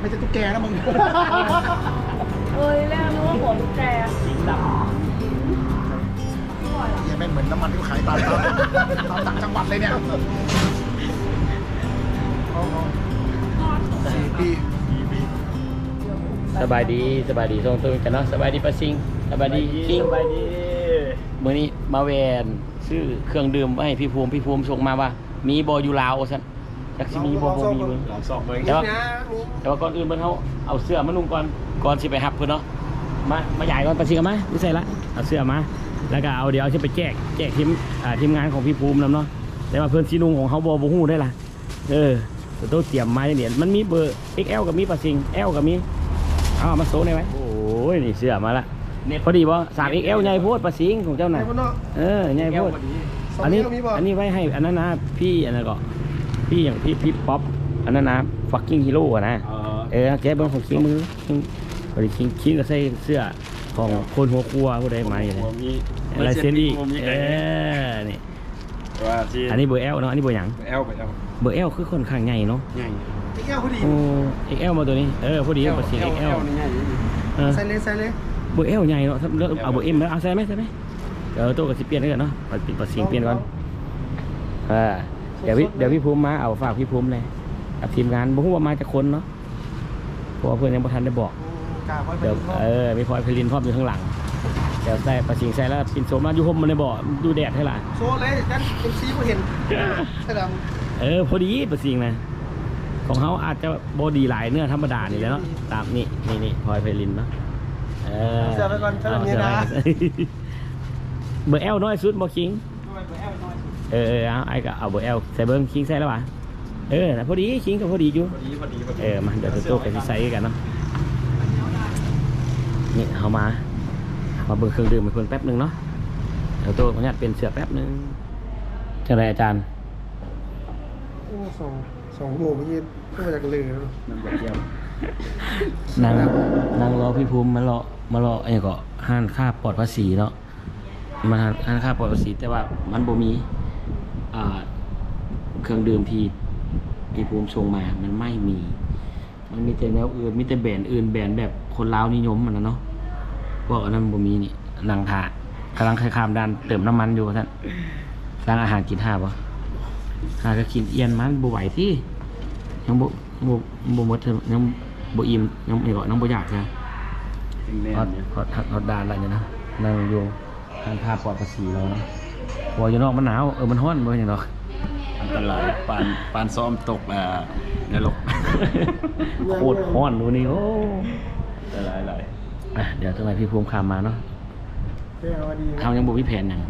ไม่ใช่ตุ๊กแกนะมึง เอ้ยแล้วนึกว่าหัวตุ๊กแกสิงดเหี้ยแม่งเหมือนน้ำมันที่เขาขายตามตามตามต่างจังหวัดเลยเนี่ยสี่ปีำสบายดีสบายดีส่งตัวกันเนาะสบายดีปะสิงสบายดีคิงสบายดีมื้อนี้มาแวนซื้อเครื่องดื่มไว้ให้พี่ภูมิพี่ภูมิส่งมาว่า มีบ่อยู่ลาวซั่น จักสิมีบ่บ่มีเบิ่งลองสอบเบิ่งแต่ว่าแต่ว่าก่อนอื่นเพิ่นเฮาเอาเสื้อมานุ่งก่อนก่อนสิไปหับเพิ่นเนาะมามาใหญ่ก่อนปะสิงเอามาไม่ใช่ละเอาเสื้อมาแล้วก็เอาเดี๋ยวเอาสิไปแจกแจกทีมอ่าทีมงานของพี่ภูมินํเนาะแต่ว่าเพิ่นสินุ่งของเฮาบ่บ่ฮู้ได้ล่ะเออแต่ต้องเตรียมมาอย่างเดียวมันมีเบอร์ XL กับมีปะสิง L กับมี เอามาโซได้ไหมโอ้ย นี่เสื้อมาละพอดีบ่สาม XL ใหญ่โพดปะสิงของเจ้าไหนน่ะพวกเนาะเออ ใหญ่โพดสองอันนี้นิ้วมีบ่อันนี้ไว้ให้ อันนั้นนะ พี่อันนั้นก็ พี่อย่างพี่พี่ป๊อปอันนั้นนะ fucking hero อะนะเออเออแกเบิ้งของคิงมือคิงบริคิงคิงก็ใส่เสื้อของคนหัวครัวผู้ใดมาอย่างหัวมีลายเส้นอีกหัวมีเอเออนี่ว่าที่อันนี้เบอร์เอลเนาะอันนี้เบอร์หยังแอลไปแอลเบอร์เอลคือค่อนข้างใหญ่เนาะใหญ่ไอ้แก้วพอดีโอ้เอ็กเอลมาตัวนี้เออพอดีภาษีเอ็กเอลนี่ใหญ่เออใส่เลยใส่เลยเบอร์เอลใหญ่เนาะถ้าเลือกเอาเบอร์เอ็มแล้วเอาใส่ไหมใส่ไหมเดี๋ยวตัวกับสิเปลี่ยนด้วยกันเนาะเอาปิดภาษีเปลี่ยนก่อนเออ เดี๋ยวพี่เดี๋ยวพี่ภูมิมาเอาฝากพี่ภูมิเลยกับทีมงานบอกว่ามาจากคนเนาะเพราะว่าเพื่อนยังไม่ทันได้บอกกาไว้ไปเดี๋ยวรอบเออมีพลอยพลินพร้อมอยู่ข้างหลังเดี๋ยวใส่ประสิงใส่แล้วปินโสมมาอยู่ห่มมันเลยบอกดูแดดให้ล่ะโซเลยดันเอ็มซีก็เห็นใช่ดเออพอดีประสิงนะของเขาอาจจะบอดีหลายเนื้อธรรมดานี่แหล้วเนาะตามนี่นี่นี่พลอยไพลินเนาะเออำเสื้อไปก่อนถ้าแบบนี้นะเบอร์เอลน้อยสุดบอคิง เออเออเอาไอ้ก็เอาเบอร์เอลใส่เบอร์คิงใส่แล้ววะเออนะพอดีคิงก็พอดีอยู่ พอดีพอดีพอดีเออมาเดี๋ยวจะโต้กันที่ไซส์กันเนาะนี่เอามามาเบิ่งเครื่องดื่มให้เพิ่นแป๊บหนึงเนาะเดี๋ยวโต้ขออนุญาตเปลี่ยนเสื้อแป๊บหนึงจังไรอาจารย์โอ้สองสองโมงเมื่อกี้ก็มาจากเลยแล้วน้ำเยี่ยมนั่งนั่งรอพี่ภูมิมารอมารอไอ้ก็ห้านค่าปลอดภาษีเนาะมาห้านค่าปลอดภาษีแต่ว่ามันบ่มีอ่า เครื่องดื่มที่พี่ภูมิส่งมา มันไม่มี มันมีแต่แนวอื่นมีแต่แบรนด์อื่นแบรนด์แบบคนลาวนิยมมันนะเนาะพวกอันนั้นบ่มีนี่นังทากำลังคข้ามด้านเติมน้ำมันอยู่ท่านสร้างอาหารกินท่าบ่หาก็กินเอียนมันบ่ไหวที่ยังบ่บ่บ่หมดเท่ายังบ่อิ่มยังไม่ก็ยังบ่อยากใช่จริงแน่ฮอตเนี่ยฮอตฮอตฮอตดานอะไรเนี่ยนะนั่งอยู่ทางภาพปลอดภาษีเราเนาะ พออยู่นอกมันหนาวเออมันร้อนบ่อย่างเนาะอันตรายปานปานซ้อมตกอ่านรกโคตรร้อนดูนี่โอ้อันตรายหลายอะเดี๋ยวทำไมพี่ภูมิคามมาเนาะเรื่องว่าดีเฮายังบ่มีแผนหยัง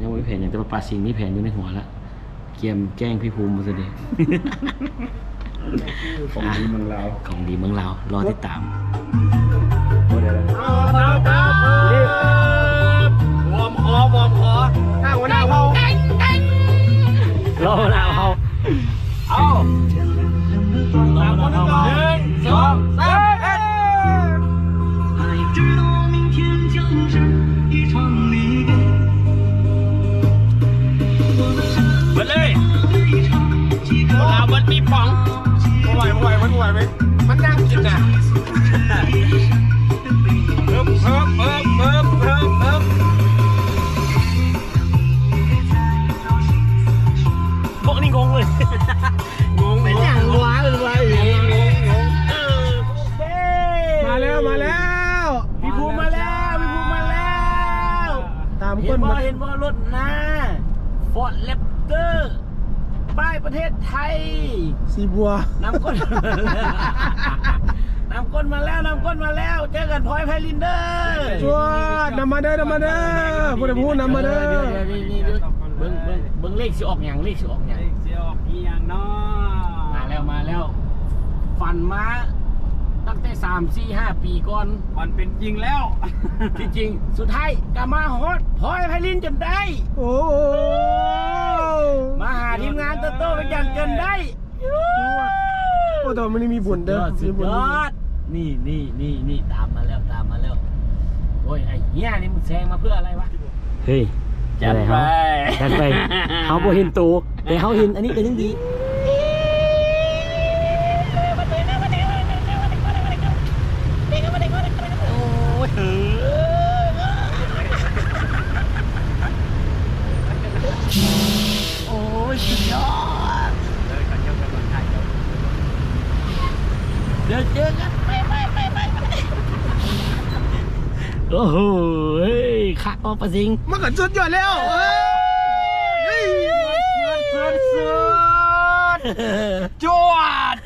ยังบ่มีแผนหยังแต่ว่าปลาสิงมีแผนอยู่ในหัวละเกียมแกล้งพี่ภูมิบ่ซะดิของดีเมืองลาว ของดีเมืองลาวรอติดตาม รอมะนาวเอาเอารอมะนาวเอาหนึ่งสองสามเอ็ดเบิเลยมะนาวเบิดปีป๋งไม่ไหวไม่ไหวไม่ไหวไหมายประเทศไทย สีบัวน้ำก้นน้ำก้นมาแล้วน้ำก้นมาแล้ว เจอกันพลอยไพลินเดอร์ชัวนำมาเด้อนำมาเด้อพูดได้พูดนำมาเด้อดี๋ยวนี่นี่เดี๋ยวเบิ้งเบิ้งเบิ้งเลขสิออกอย่างเลขสิออกอย่างเสียออกอีหยังเนาะมาแล้วมาแล้วฝันมาตั้งแต่สามสี่ห้าปีก่อน มันเป็นจริงแล้ว ที่จริง สุดท้ายก็มาฮอดพลอยไพลินจนได้ โอ้โห มาหาทีมงานโตโต้ไปจันจนได้โอ้แต่มันไม่มีบุญเด้อสุดมีบุญยอดนี่นี่นี่นี่ตามมาแล้วตามมาแล้ว โอ้ยไอ้เหี้ยนี่มึงแซงมาเพื่ออะไรวะเฮ้ยจัดไปจัดไปเขาบ่เห็นตัวแต่เขาเห็นอันนี้ก็ยังดี เดี๋ยวเจอกันไปไปไปไป โอ้โหเฮ้ยคักออกประสิงมันก็สุดยอดแล้วเฮ้ยสุดสุดสุดจวด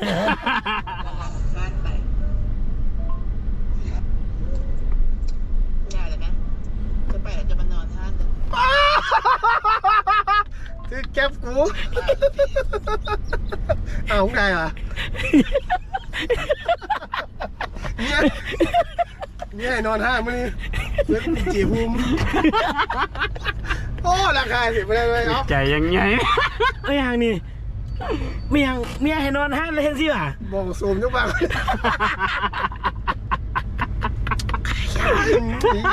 ได้เลยนะจะไปแล้วจะมานอนท่านงถือแก๊บกูเอาของใครอะเนี่ย เนี่ยให้นอนห้ามื้อนี้เพื่อนจีภูมิโอ้ราคาสิไม่ได้เลยครับใจยังไงไม่ยังนี่ไม่ยังไม่ยังให้นอนห้างเลยเห็นสิว่ะบอกสูมยกบ้าง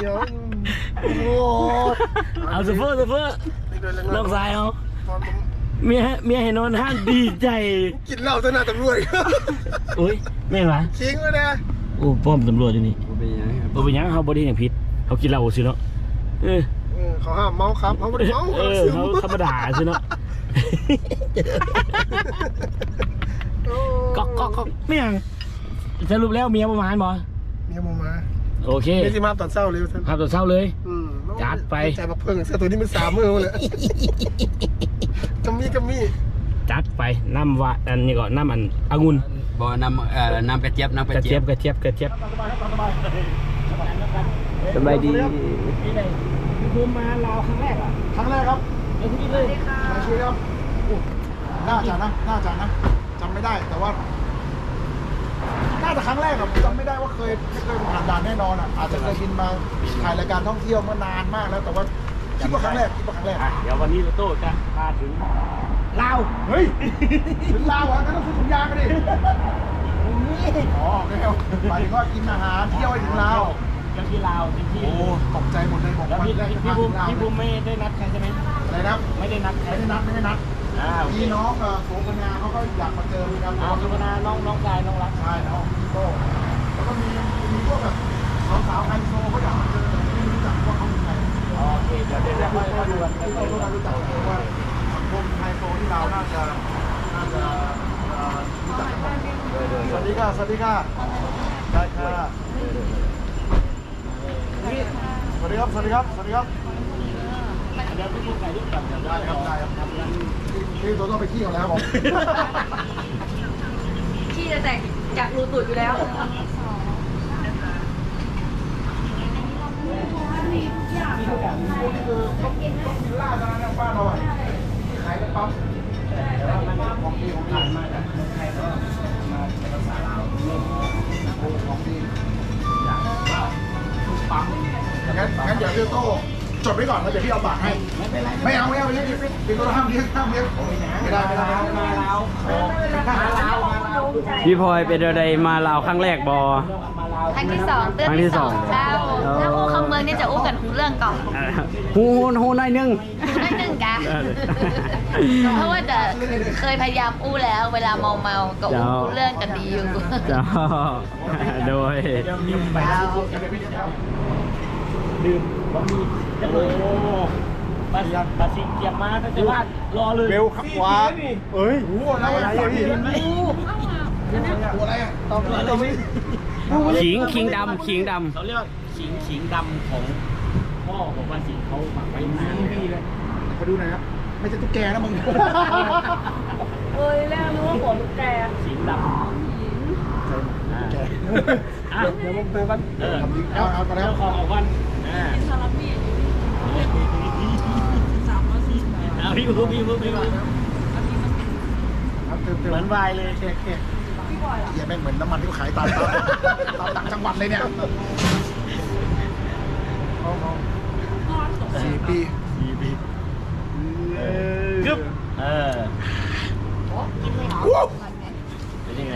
เดี๋ยวโอ้เอาซูเฟอร์ซูเฟอร์ลองสายเอาเมียเมียให้นอนห้างดีใจ กินเหล้าต้นหน้าตำรวจอุ้ยแม่นวะทิ้งไว้นะโอ้ป้อมตำรวจอยู่นี่ บ่เป็นหยังครับบ่เป็นหยังเขาบ่ได้อย่างพิษเขากินเหล้าสิเนาะเออเออเขาห้ามเมาครับเขาไม่ได้เมาเออเขาธรรมดาสิเนาะก็ก็ก็ไม่ยังสรุปแล้วเมียประมาณบ่เมียมึงมาโอเคเมียที่มาตอนเศร้าเร็วท่านครับตัวเช้าเลย อืมจัดไป ใจมาเพิ่งเสื้อตัวนี้มันสามมือเลยกัมมี่กัมมี่จัดไปน้ำว่าอันนี้ก่อนน้ำอันองุ่นบ่น้ำเอ่อน้ำกระเจี๊ยบน้ำกกระระเจี๊เจี๊ยยบบกระเจี๊ยบกระเจี๊ยบ สบาย ดี นี่เลยคือมาลาวครั้งแรกอะครั้งแรกครับไอ้ที่เลยมาช่วยครับอู้น่าจะนะน่าจะนะจำไม่ได้แต่ว่า น่าจะครั้งแรกอะผมจำไม่ได้ว่าเคยไม่เคยผ่านด่านแน่นอนอะอาจจะเคยบินมาถ่ายรายการท่องเที่ยวเมื่อนานมากแล้ว แต่ว่าคิดว่าครั้งแรกคิดว่าครั้งแรก อะเดี๋ยววันนี้โต้จะพาถึงลาว เฮ้ยถึงลาวอะก็ต้องซื้อถุงยางกันดิ อ๋อโอเคหมายถึงว่ากินอาหารเที่ยวให้ถึงลาว ยังที่ลาวเต็มที่โอ้ตกใจหมดเลยบอกแล้ววันพี่แรกจะพี่พาบุ้ถึมงลาวพี่บุ้มไม่ได้นัดใครใช่ไหมอะไรนะไม่ได้นัดใครไม่ได้นัดไม่ได้นัดอ่าโอเคพี่น้องเอ่อโสมนาเขาก็อยากมาเจอเหมือนกันเอาสุพนาน้องน้องกายน้องรัก ใช่น้องพี่โต้แล้วก็มีมีพวกแบบสาวๆไฮโซเขาอยากมาเจอแต่ไม่รู้จักว่าเขาเป็นใครโอเคเดี๋ยวเดี๋ยวเดี๋ยวค่อยค่อยดูกันพี่โต้ก็รู้จักเพราะว่าสังคมไฮโซที่เราน่าจะน่าจะเอ่อรู้จักกันหมดสวัสดีค่ะสวัสดีค่ะได้ค่ะส วัสดีครับ สวัสดีครับ สวัสดีครับเดี๋ยวพี่บุ้มถ่ายรูปกับเดี๋ยวได้ครับได้ครับพี่โต้ต้องไปขี้ก่อนแล้วครับผมขี้จะแตกจากรูตูดอยู่แล้วนี่คือต้องกินต้องกินล่าดานะบ้านเราอะที่ขายกันปั๊บแต่ว่ามันของดีของขายมาจากเมืองไทยก็มาเป็นภาษาลาวโอ้ของดีอย่างปั๊ม งั้นงั้นเดี๋ยวพี่โต้จดไว้ก่อนแล้วเดี๋ยวพี่เอาบัตรให้ ไม่เอาไม่เอาไม่เอาพี่โต้ห้ามเลี้ยงห้ามเลี้ยงไม่ได้ไม่ได้มาลาวมาลาวมาลาวพี่พลอยเป็นอะไรมาลาวครั้งแรกบ่ครั้งที่สองเตื้อนครั้งที่ที่สองสองเจ้าถ้าอู้คำเมืองนี่จะอู้กันหูเรื่องก่อนฮู้ฮู้หน่อยนึงได้หนึ่งกะเพราะว่าจะเคยพยายามอู้แล้ว เวลาเมาเมาๆก็อู้เรื่องกันดีอยู่เจ้าโดย ดื่มไปดื่มบะหมี่โอ้ปลาปลาสิงเกียบมาตั้งแต่บ้านรอเลยเบลขับขวาเอ้ยโอ้อะไรอะไรอะพี่ตัวอะไรอะตอบอะไรไม่ขิงขิงดำขิงดเขาเรียกว่าขิงขิงดำของพ่อของปลาสิงเขาหมักไว้นานพี่เลยขอดูหน่อยครับไม่ใช่ตุ๊กแกนะมึงเอ้ยแล้วนึกว่าผมแกขิงดำ อ่าอะเดี๋ยวผมไปบ้านเออเอาเอาไปแล้เจ้าวของออกวันอ่าเอาพี่พูดพี่พูดพี่พูดครับเติมเติมเหมือนวายเลยเค้กเค้กเหี้ยแม่งเหมือนน้ำมันที่เขาขายตามตามตามต่างจังหวัดเลยเนี่ยเอาเอาสี่ปีสี่ปีกึ๊บเออ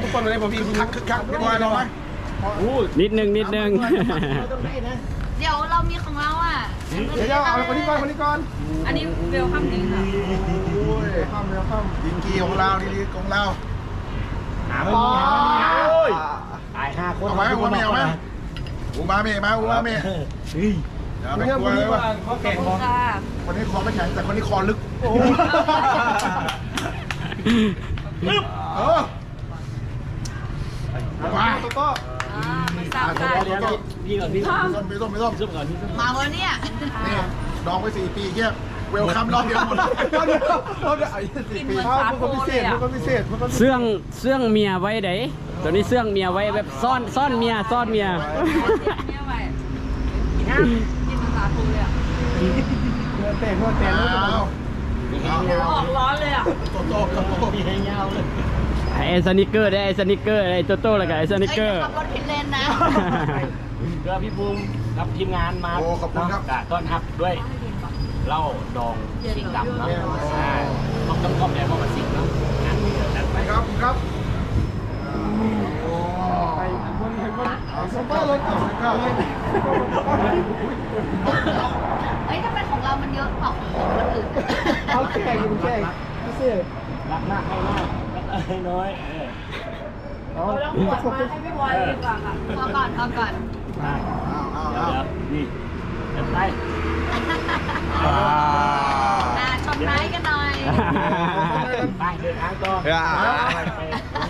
ทุกคนเลยผมพี่คึกคักคึกคักพี่บอยลองไหมอู้ำนิดนึงนิดนึงเดี๋ยวเรามีของเราอะเดี๋ยวเอาคนนี้ก่อนคนนี้ก่อน อันนี้เวลคัมดีค่ะโอ้ยข้ามเร็วข้ามดิงกีของเราดีดีของเราหาไม่มีหาไม่มีโอ้ยตายห้าคนเอาไหมเอาไหมเอาไหมอูมาเมมาอูมาเมเฮ้ยอย่าไปกลัวเลยว่าเขาแข่งบอลค่ะคนนี้คอไม่แข็งแต่คนนี้คอลึกเอ อว้าโต้อ่ามาสร้างอ่ากันโตโต้พี่ก่อนพี่ไม่ต้องไม่ต้องไม่ต้องซุปก่อนพี่ซุปมาวันเนี้ยนี่ดองไปสี่ปีเงี้ยเวลคัมรอบเดียวหมดรอบเดียวรอบเดียวไอ้สี่ปีมันก็พิเศษมันก็พิเศษมันก็เสื่องเสื่องเมียไว้ไดตัวนี้เสื่องเมียไว้แบบซ่อนซ่อนเมียซ่อนเมียเนี่ยไว้กินภาษาทูเลยอะเงินเตะเงินเตะแล้วเอาออกร้อนเลยอะโตโต้โตโต้พี่ให้ยาวเลย ไอ้สนิกเกอร์ได้ไอ้สนิกเกอร์ไอ้โตโต้แล้วก็ไอ้สนิกเกอร์ขับรถผิดเลนนะเพื่อพี่ภูมิรับทีมงานมาโอ้ขอบคุณครับกะต้อนรับด้วยเหล้าดองชิงดำเนาะใช่ต้องต้องก้มแล้วก็มาสิงเนาะงานเดียวกันไปครับครับโอ้ไปคนเห็นคนเอาซุปเปอร์รถเอาเข้าเลยเฮ้ยทำไมของเรามันเยอะกว่าของคนอื่นเอาแข่งอยู่แข่งพิเศษรักมากให้มากรักให้ น้อยเออเอาพอก่อนพอก่อนมาเอาเดี๋ยวเอาเดี๋ยวนี่เดี๋ยวไปอ่าชนท้ายกันหน่อย ไปเดินทางต่อไป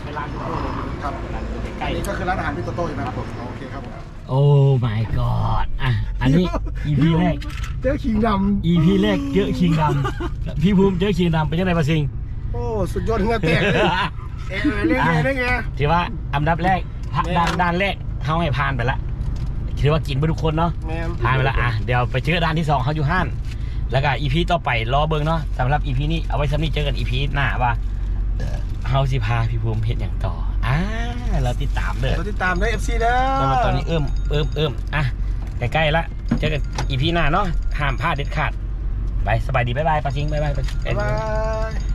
ไปร้านทุกคนครับร้านใกล้อันนี้ก็คือร้านอาหารพี่โตโต้ใช่ไหมครับผมโอเคครับผมโอ้ my god อะ อันนี้ EP แรก เจ้าขิงด EP แรกเจอคิงดำพี่ภูมิเจอคิงดำเป็นยังไงประสิงำ โอ้สุดยอดเงาแตกเลยเอ๊ะเล่นไงเล่นไง ถือว่าอันดับแรกพะด้านด้านแรกเขาให้ผ่านไปละถือว่ากินไปทุกคนเนาะแมนผ่านไปละอะเดี๋ยวไปเจอด้านที่สองเขาอยู่ห้าน แล้วก็ EP ต่อไปรอเบิ่งเนาะสำหรับ EP นี้เอาไว้สำนี้เจอกัน EP หน้าว่าเฮาสิพาพี่ภูมิเห็นอย่างต่ออ่าเราติดตามเด้อ เราติดตามได้ FC เด้อแล้วมาตอนนี้เอิ่มเอิ่มเอิ่มอะใกล้ๆละเจอกัน EP หน้าเนาะห้ามพลาดเด็ดขาดไปสบายดีบ๊ายบายปาชิงบ๊ายบายปาชิง บ๊ายบาย